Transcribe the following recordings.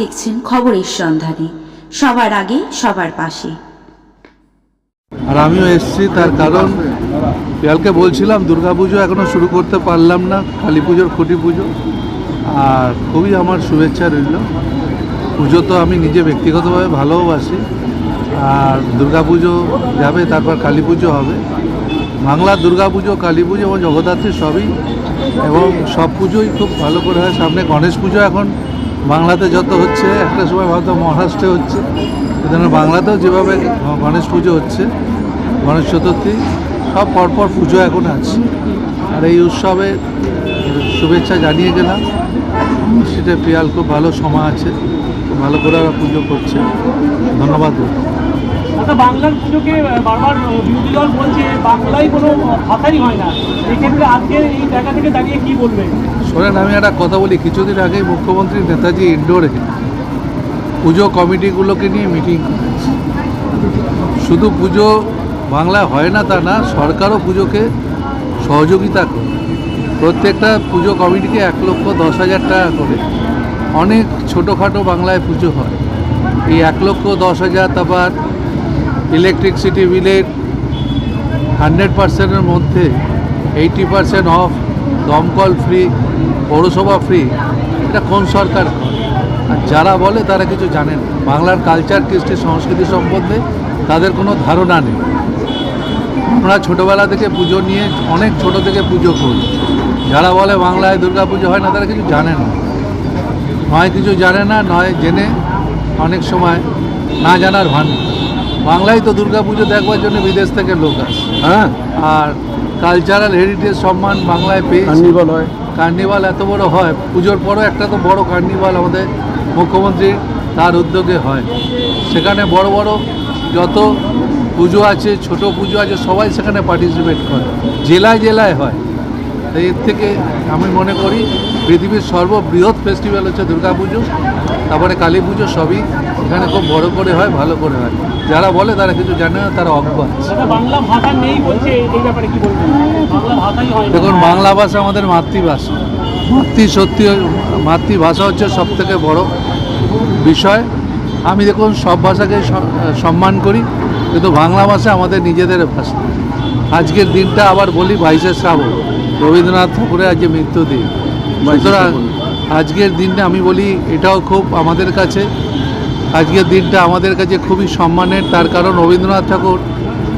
দেখছেন খবরের সন্ধানে। সবার আগে, সবার পাশে। আর আমিও এসেছি, তার কারণ কালকে বলছিলাম, দুর্গাপুজো এখনও শুরু করতে পারলাম না, কালী পুজোর, খুঁটি পুজো। আর খুবই আমার শুভেচ্ছা রইল। পুজো তো আমি নিজে ব্যক্তিগতভাবে ভালোবাসি আর দুর্গাপুজো যাবে, তারপর কালী পুজো হবে। বাংলার দুর্গাপুজো কালী পুজো এবং জগদ্ধাত্রী সবই। এবং সব পুজোই খুব ভালো করে হয়। সামনে গণেশ পুজো এখন বাংলাতে যত হচ্ছে, একটা সময় হয়তো মহারাষ্ট্রে হচ্ছে এখানে বাংলাতেও যেভাবে গণেশ পুজো হচ্ছে, গণেশ চতুর্থী, সব পরপর পুজো এখন আছে। আর এই উৎসবে শুভেচ্ছা জানিয়ে গেলাম। সেটা পিয়াল খুব ভালো সময় আছে ভালো করে ওরা পুজো করছে। ধন্যবাদ। ওটা বাংলার পুজোকে বারবার বিরোধী দল বলছে, বাংলায় কোনো ভাষাই হয় না। এক্ষেত্রে আজকের এই জায়গা থেকে দাঁড়িয়ে কি বলবেন শোনেন, আমি একটা কথা বলি। কিছুদিন আগেই মুখ্যমন্ত্রী নেতাজি ইন্ডোরে পুজো কমিটিগুলোকে নিয়ে মিটিং শুধু পুজো বাংলায় হয় না তা না, সরকারও পুজোকে সহযোগিতা করে। প্রত্যেকটা পুজো কমিটিকে এক লক্ষ দশ হাজার টাকা করে। অনেক ছোটোখাটো বাংলায় পুজো হয়। এই এক লক্ষ দশ হাজার তারপর ইলেকট্রিসিটি বিলের হান্ড্রেড পার্সেন্টের মধ্যে এইটি পার্সেন্ট অফ দমকল ফ্রি পৌরসভা ফ্রি এটা কোন সরকার? আর যারা বলে তারা কিছু জানেন বাংলার কালচার কৃষ্টি, সংস্কৃতি সম্বন্ধে তাদের কোনো ধারণা নেই। আমরা ছোটোবেলা থেকে পুজো নিয়ে অনেক ছোট থেকে পুজো করি। যারা বলে বাংলায় দুর্গা পুজো হয় না, তারা কিছু জানে না। নয় কিছু জানে না, নয় জেনে অনেক সময় না জানার ভান। বাংলায় তো দুর্গা পুজো দেখবার জন্য বিদেশ থেকে লোক আসে। হ্যাঁ? আর কালচারাল হেরিটেজ সম্মান বাংলায় পেয়ে কার্নিভাল হয়। কার্নিভাল এত বড় হয়। পুজোর পরও একটা তো বড় কার্নিভাল আমাদের মুখ্যমন্ত্রী তার উদ্যোগে হয়। সেখানে বড় বড় যত পুজো আছে ছোট পুজো আছে সবাই সেখানে পার্টিসিপেট করে। জেলায় জেলায় হয়। তাই এর থেকে আমি মনে করি পৃথিবীর সর্ববৃহৎ ফেস্টিভ্যাল হচ্ছে দুর্গা পুজো তারপরে কালী পুজো সবই এখানে খুব বড় করে হয় ভালো করে হয়। যারা বলে তারা কিছু জানে না তারা অজ্ঞ সেটা বাংলা ভাষা নেই বলছে এই ব্যাপারে কি বলবেন? বাংলা ভাষাই হয় দেখুন বাংলা ভাষা আমাদের মাতৃভাষা। মাতৃ সত্যি মাতৃভাষা হচ্ছে সব থেকে বড় বিষয়। আমি দেখুন সব ভাষাকে সম্মান করি কিন্তু বাংলা ভাষা আমাদের নিজেদের ভাষা। আজকের দিনটা আবার বলি বাইশে শ্রাবণ। রবীন্দ্রনাথ ঠাকুরের আজকে মৃত্যুদিন। সুতরাং আজকের দিনটা আমি বলি এটাও খুব আমাদের কাছে আজকের দিনটা আমাদের কাছে খুবই সম্মানের। তার কারণ রবীন্দ্রনাথ ঠাকুর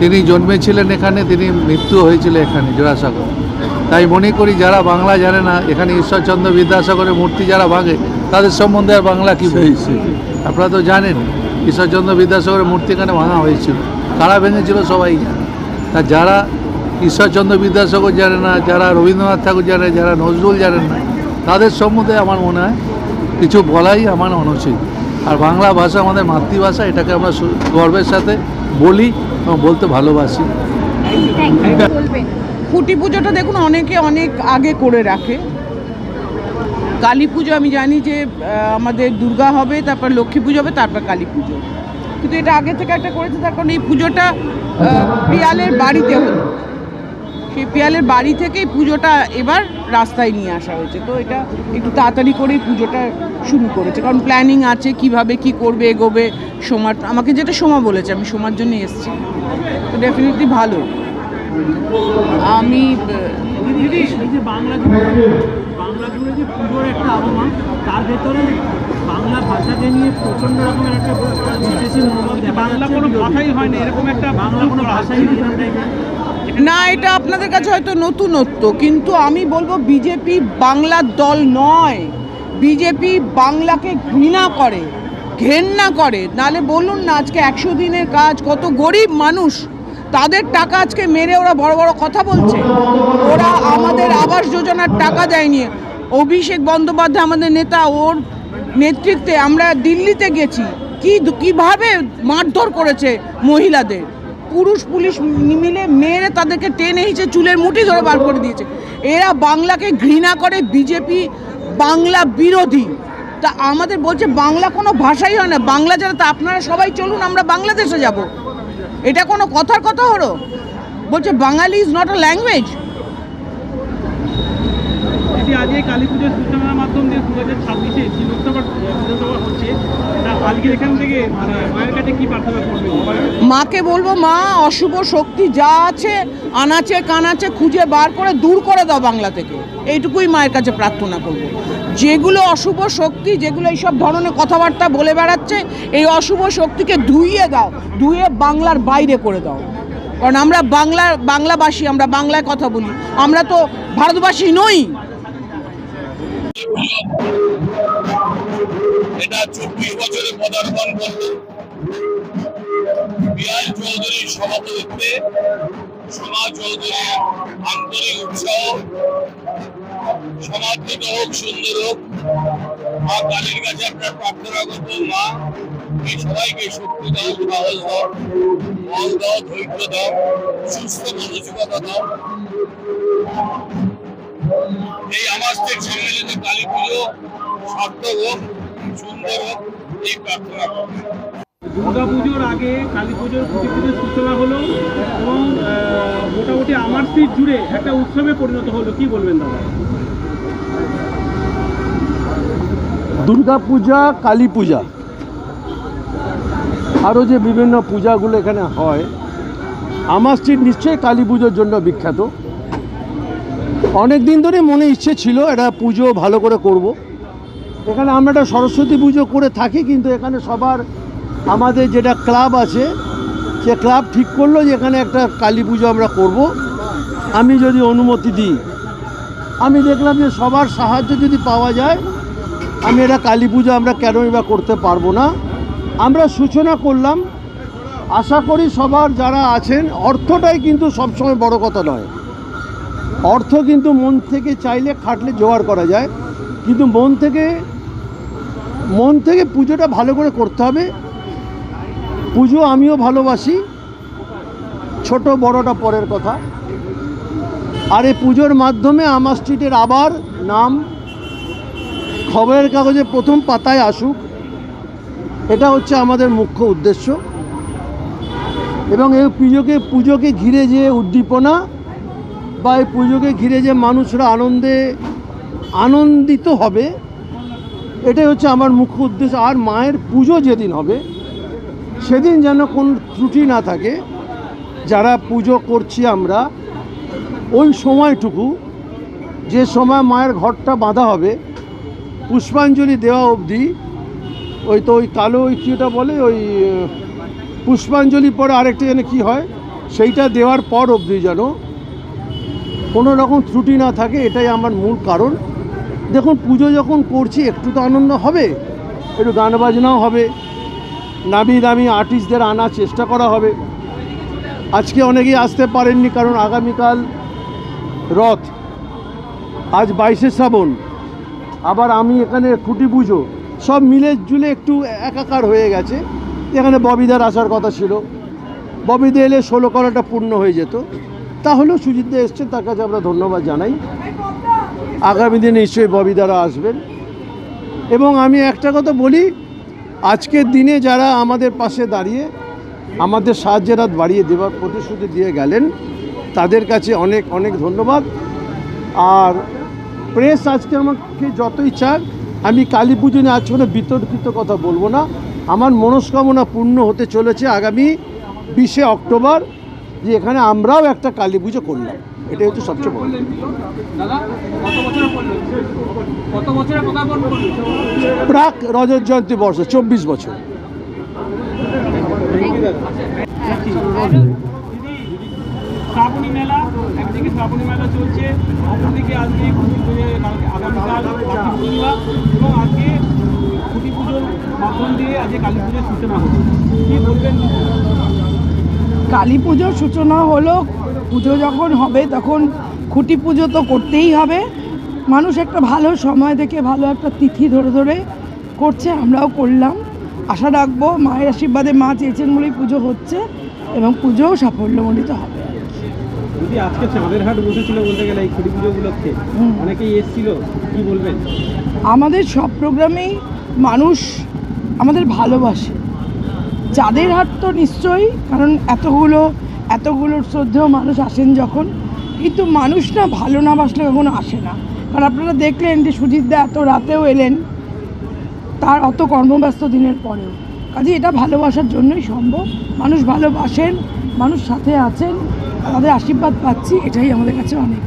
তিনি জন্মেছিলেন এখানে তিনি মৃত্যু হয়েছিল এখানে জোড়াসাগর। তাই মনে করি যারা বাংলা জানে না এখানে ঈশ্বরচন্দ্র বিদ্যাসাগরের মূর্তি যারা ভাঙে তাদের সম্বন্ধে আর বাংলা কী হয়েছে আপনারা তো জানেন ঈশ্বরচন্দ্র বিদ্যাসাগরের মূর্তি এখানে ভাঙা হয়েছিল। কারা ভেঙেছিল সবাই জানে। তা যারা ঈশ্বরচন্দ্র বিদ্যাসাগর জানে না যারা রবীন্দ্রনাথ ঠাকুর জানে যারা নজরুল জানেন না তাদের সম্বন্ধে আমার মনে হয় কিছু বলাই আমার অনুচিত। আর বাংলা ভাষা আমাদের মাতৃভাষা, এটাকে আমরা গর্বের সাথে বলি এবং বলতে ভালোবাসি। খুঁটি পুজোটা দেখুন, অনেকে অনেক আগে করে রাখে। কালী পুজো আমি জানি যে আমাদের দুর্গা হবে, তারপর লক্ষ্মী পুজো হবে, তারপর কালী পুজো। কিন্তু এটা আগে থেকে একটা করেছে, তার কারণ এই পুজোটা পিয়ালের বাড়িতে হলো। সেই পিয়ালের বাড়ি থেকেই পুজোটা এবার রাস্তায় নিয়ে আসা হয়েছে তো এটা একটু তাড়াতাড়ি করেই পুজোটা শুরু করেছে কারণ প্ল্যানিং আছে কীভাবে কি করবে এগোবে সোমার আমাকে যেটা সোমা বলেছে আমি সোমার জন্য এসেছি তো ডেফিনেটলি ভালো আমি বাংলা যে পুজোর একটা আবহাওয়া তার ভেতরে বাংলা নিয়ে একটা কোনো ভাষাই হয় না এরকম একটা বাংলা কোনো ভাষাই না, এটা আপনাদের কাছে হয়তো নতুনত্ব, কিন্তু আমি বলব বিজেপি বাংলার দল নয়। বিজেপি বাংলাকে ঘৃণা করে, ঘেন্না করে। নালে বলুন না, আজকে একশো দিনের কাজ, কত গরিব মানুষ, তাদের টাকা আজকে মেরে ওরা বড় বড় কথা বলছে। ওরা আমাদের আবাস যোজনার টাকা দেয়নি। অভিষেক বন্দ্যোপাধ্যায় আমাদের নেতা, ওর নেতৃত্বে আমরা দিল্লিতে গেছি। কি কীভাবে মারধর করেছে মহিলাদের? পুরুষ পুলিশ মিলে মেয়েরা তাদেরকে টেনে হিঁচে চুলের মুঠি ধরে বার করে দিয়েছে। এরা বাংলাকে ঘৃণা করে, বিজেপি বাংলা বিরোধী। তা আমাদের বলছে বাংলা কোনো ভাষাই হয় না। বাংলা যারা, তা আপনারা সবাই চলুন, আমরা বাংলাদেশে যাব। এটা কোনো কথার কথা হলো? বলছে Bangali is not a language বলছি আজ এই কালী পুজোর সূচনার মাধ্যম দিয়ে দু হাজার ছাব্বিশে যে লোকসভা, বিধানসভা হচ্ছে আজকে এখান থেকে মানে মায়ের কাছে কি প্রার্থনা করবেন? মাকে বলব, মা, অশুভ শক্তি যা আছে, আনাচে কানাচে খুঁজে বার করে দূর করে দাও বাংলা থেকে। এইটুকুই মায়ের কাছে প্রার্থনা করব। যেগুলো অশুভ শক্তি, যেগুলো এইসব ধরনের কথাবার্তা বলে বেড়াচ্ছে, এই অশুভ শক্তিকে ধুইয়ে দাও, ধুয়ে বাংলার বাইরে করে দাও। কারণ আমরা বাংলার, বাংলাবাসী, আমরা বাংলায় কথা বলি। আমরা তো ভারতবাসী নই। এটা চব্বিশ বছরে পদার্পণ করল বিআর চৌধুরীর সভাপতিত্বে সোমা চৌধুরীর আন্তরিক উৎসাহ সমাদৃত হোক সুন্দর হোক মা কালীর কাছে আপনার প্রার্থনা করব মা এই সবাইকে শক্তি দাও সাহস দাও বল দাও ধৈর্য দাও সুস্থ মানসিকতা দাও এই আমাদের সম্মিলিত কালী পুজো সার্থক হোক সুন্দর হোক এই প্রার্থনা দুর্গা পুজোর আগে কালী পুজোর খুঁটি পুজোর সূচনা হলো এবং মোটামুটি আমার সিট জুড়ে একটা উৎসবে পরিণত হলো। কি বলবেন দাদা? দুর্গা পূজা কালী পূজা। আরও যে বিভিন্ন পূজাগুলো এখানে হয় আমার স্ট্রিট নিশ্চয়ই কালী পুজোর জন্য বিখ্যাত। অনেক দিন ধরে মনে ইচ্ছে ছিল একটা পুজো ভালো করে করব। এখানে আমরা একটা সরস্বতী পুজো করে থাকি, কিন্তু এখানে সবার আমাদের যেটা ক্লাব আছে, সে ক্লাব ঠিক করল যে এখানে একটা কালী পুজো আমরা করব। আমি যদি অনুমতি দিই, আমি দেখলাম যে সবার সাহায্য যদি পাওয়া যায়, আমি এটা কালী পুজো আমরা কেনই বা করতে পারব না আমরা সূচনা করলাম, আশা করি সবার যারা আছেন, অর্থটাই কিন্তু সবসময় বড় কথা নয় অর্থ কিন্তু মন থেকে চাইলে খাটলে জোগাড় করা যায়, কিন্তু মন থেকে মন থেকে পুজোটা ভালো করে করতে হবে। পুজো আমিও ভালোবাসি, ছোট বড়টা পরের কথা। আর এই পুজোর মাধ্যমে আমার স্ট্রিটের আবার নাম, খবরের কাগজে প্রথম পাতায় আসুক। এটা হচ্ছে আমাদের মুখ্য উদ্দেশ্য। এবং এই পুজোকে পুজোকে ঘিরে যে উদ্দীপনা বা এই পুজোকে ঘিরে যে মানুষরা আনন্দে আনন্দিত হবে, এটাই হচ্ছে আমার মুখ্য উদ্দেশ্য। আর মায়ের পুজো যেদিন হবে, সেদিন যেন কোনো ত্রুটি না থাকে। যারা পুজো করছি আমরা, ওই সময়টুকু, যে সময় মায়ের ঘরটা বাঁধা হবে, পুষ্পাঞ্জলি দেওয়া অবধি, ওই তো ওই কালো ওই কীটা বলে, ওই পুষ্পাঞ্জলি পরে আরেকটা যেন কী হয়, সেইটা দেওয়ার পর অবধি যেন কোনো রকম ত্রুটি না থাকে, এটাই আমার মূল কারণ। দেখুন, পুজো যখন করছি, একটু তো আনন্দ হবে, একটু গান বাজনাও হবে। নামি দামি আর্টিস্টদের আনার চেষ্টা করা হবে। আজকে অনেকেই আসতে পারেননি, কারণ আগামীকাল রথ। আজ বাইশে শ্রাবণ। আবার আমি এখানে খুঁটি পুজো। সব মিলে জুলে একটু একাকার হয়ে গেছে। এখানে ববিদার আসার কথা ছিল। ববিদা এলে ষোলো করাটা পূর্ণ হয়ে যেত। তাহলেও সুজিতদা এসছেন, তার কাছে আমরা ধন্যবাদ জানাই। আগামী দিনে নিশ্চয়ই ববিদারা আসবেন। এবং আমি একটা কথা বলি, আজকের দিনে যারা আমাদের পাশে দাঁড়িয়ে, আমাদের সাহায্যের হাত বাড়িয়ে দেওয়ার প্রতিশ্রুতি দিয়ে গেলেন, তাদের কাছে অনেক অনেক ধন্যবাদ। আর প্রেস আজকে আমাকে যতই চাক, আমি কালী পুজো নিয়ে আজ কোনো বিতর্কিত কথা বলব না। আমার মনস্কামনা পূর্ণ হতে চলেছে আগামী বিশে অক্টোবর। যে এখানে আমরাও একটা কালী পুজো করলাম। এটাই হচ্ছে সবচেয়ে বড়। প্রাক রজত জয়ন্তী বর্ষ চব্বিশ বছর। শ্রাবণী মেলা একদিকে শ্রাবণী মেলা চলছে অপরদিকে আজকে আগামীকাল পূর্ণিমা এবং আজকে খুঁটি পুজোর মাধ্যম দিয়ে আজকে কালী পুজোর সূচনা হলো কি বলবেন? কালী পুজোর সূচনা হলো পুজো যখন হবে তখন খুঁটি পুজো তো করতেই হবে। মানুষ একটা ভালো সময় দেখে ভালো একটা তিথি ধরে ধরে করছে আমরাও করলাম। আশা রাখব মায়ের আশীর্বাদে মা চেয়েছেন বলেই পুজো হচ্ছে এবং পুজোও সাফল্যমণ্ডিত হবে। যদি আজকে চাঁদের হাট বসেছিল বলতে গেলে এই খুঁটি পুজো উপলক্ষে হুম। অনেকেই এসেছিল কি বলবেন? আমাদের সব প্রোগ্রামেই মানুষ আমাদের ভালোবাসে। চাঁদের হাট তো নিশ্চয়ই কারণ এতগুলো এতগুলো শ্রদ্ধেয় মানুষ আসেন যখন কিন্তু মানুষ না ভালো না বাসলে কখনো আসে না। কারণ আপনারা দেখলেন যে সুজিতদা এত রাতেও এলেন তার অত কর্মব্যস্ত দিনের পরেও। কাজে এটা ভালোবাসার জন্যই সম্ভব। মানুষ ভালোবাসেন মানুষ সাথে আছেন তাদের আশীর্বাদ পাচ্ছি এটাই আমাদের কাছে অনেক।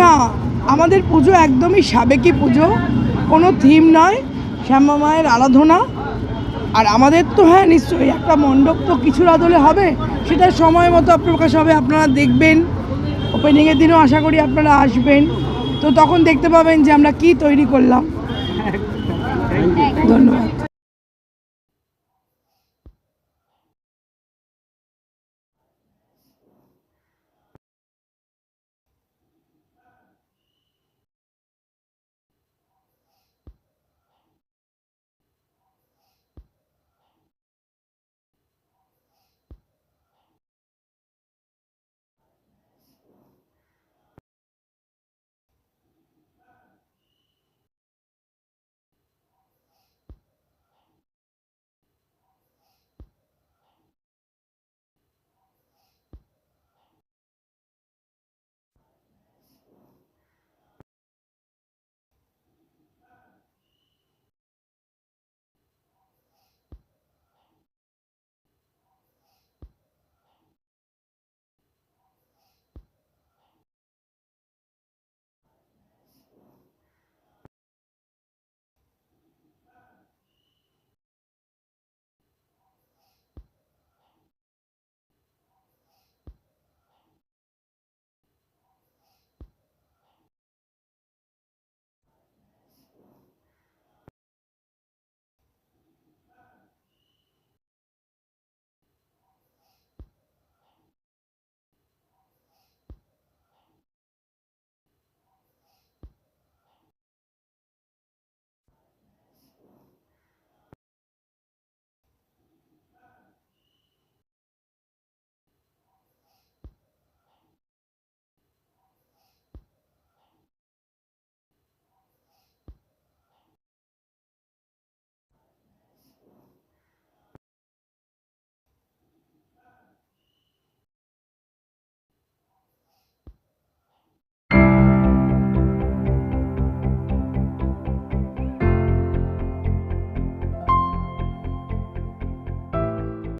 না আমাদের পুজো একদমই সাবেকি পুজো। কোনো থিম নয়। শ্যামা মায়ের আরাধনা। আর আমাদের তো হ্যাঁ নিশ্চয়ই একটা মণ্ডপ তো কিছুর আদলে হবে। সেটা সময় মতো প্রকাশ হবে আপনারা দেখবেন। ওপেনিংয়ের দিনও আশা করি আপনারা আসবেন। তো তখন দেখতে পাবেন যে আমরা কি তৈরি করলাম। ধন্যবাদ।